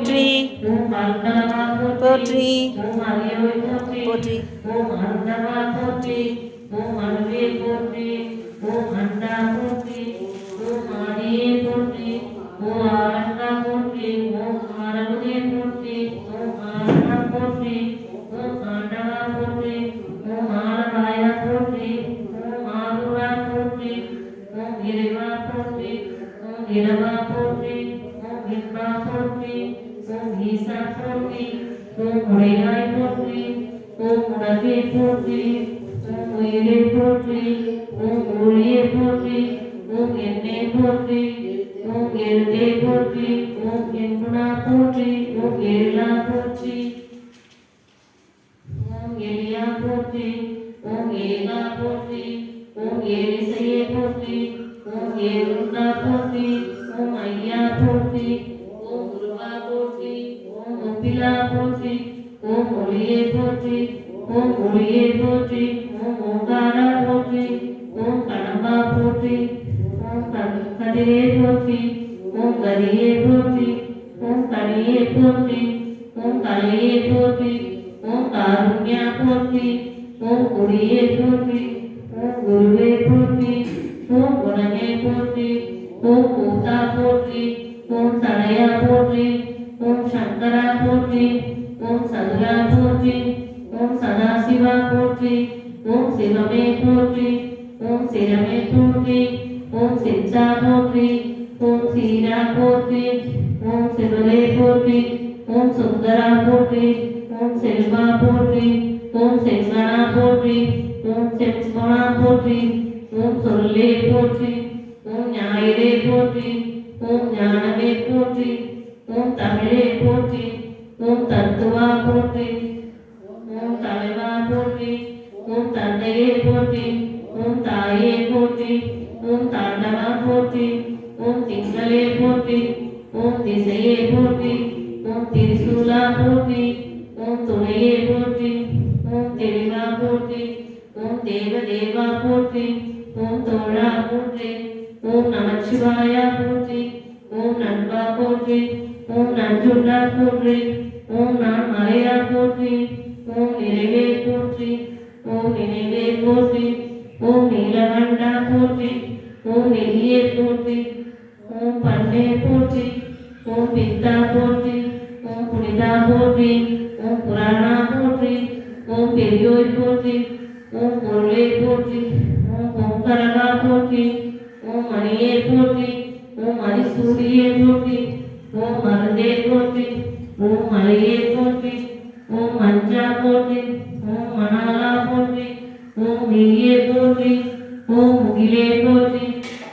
போற்றி ஓம் அருந்தவா போற்றி ஓம் ஈசா போற்றி ஓம் உடையாய் போற்றி ஓம் உணர்வே போற்றி ஓம் உயிரை போற்றி ஓம் ஒளியை போற்றி ஓம் என்னை போற்றி ஓம் எழுதே போற்றி ஓம் எங்குணா போற்றி ஓம் எழிலா போற்றி ஓம் எளியா போற்றி ஓம் ஏகா போற்றி ஓம் ஏழிசையே போற்றி ஓம் ஏருண்டா போற்றி ஓம் ஐயா போற்றி போற்றி ஓம் ஒப்பிலா போற்றி ஓம் ஒளியே போற்றி ஓம் ஒளியே போற்றி ஓம் ஓங்காரா போற்றி ஓம் கடம்பா போற்றி ஓம் கதி- கதிரே போற்றி ஓம் கதியே போற்றி ஓம் கனியே போற்றி ஓம் கலையே போற்றி ஓம் காருண்யா போற்றி ஓம் குடியே போற்றி ஓம் குருவே போற்றி ஓம் குணமே போற்றி ஓம் கூத்தா போற்றி ஓம் சடையா போற்றி ஓம் சங்கரா போற்றி ஓம் சதுரா போற்றி ஓம் சதாசிவா போற்றி ஓம் சிவமே போற்றி ஓம் சிரமே போற்றி ஓம் சிச்சா போற்றி ஓம் சீரா போற்றி ஓம் சிவலே போற்றி ஓம் சுந்தரா போற்றி ஓம் செல்வா போற்றி ஓம் செங்கனா போற்றி ஓம் செம்சுகனா போற்றி ஓம் சொல்லே போற்றி ஓம் ஞாயிறே போற்றி ஓம் ஞானமே போற்றி ஓம் தமிழே போற்றி ஓம் தத்துவா போற்றி ஓம் தலைவா போற்றி ஓம் தந்தையே போற்றி ஓம் தாயே போற்றி ஓம் தாண்டவா போற்றி ஓம் திங்களே போற்றி ஓம் திசையே போற்றி ஓம் திரிசூலா போற்றி ஓம் துணையே போற்றி ஓம் தெளிவா போற்றி ஓம் தேவ தேவா போற்றி ஓம் தோழா போற்றி ஓம் நமச்சிவாயா போற்றி ஓம் நண்பா போற்றி ஓம் நஞ்சுண்டா போற்றி ஓம் நான் மறையா போற்றி ஓம் நிறைவே போற்றி ஓம் நினைவே போற்றி ஓம் நீலகண்டா போற்றி ஓம் நெறியே போற்றி ஓம் பண்ணே போற்றி ஓம் பித்தா போற்றி ஓம் புனிதா போற்றி ஓம் புராணா போற்றி ஓம் பெரியோய் போற்றி ஓம் பொருளே போற்றி ஓம் ஓங்கரவா போற்றி ஓம் மணியே போற்றி ஓம் மணிசூரியே போற்றி ஓம் மருந்தே போற்றி ஓம் மலையே போற்றி ஓம் மஞ்சா போற்றி ஓம் மணாலா போற்றி ஓம் மெய்யே போற்றி ஓம் முகிலே போற்றி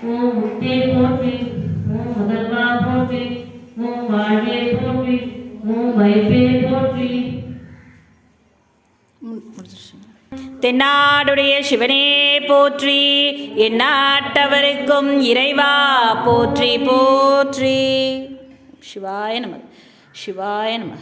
ஓம் முத்தே போற்றி ஓம் முதல்வா போற்றி ஓம் வாழ்வே போற்றி ஓம் வைப்பே போற்றி. தென்னாடுடைய சிவனே போற்றி எந்நாட்டவருக்கும் இறைவா போற்றி போற்றி. శివాయ నమ. శివాయ నమ.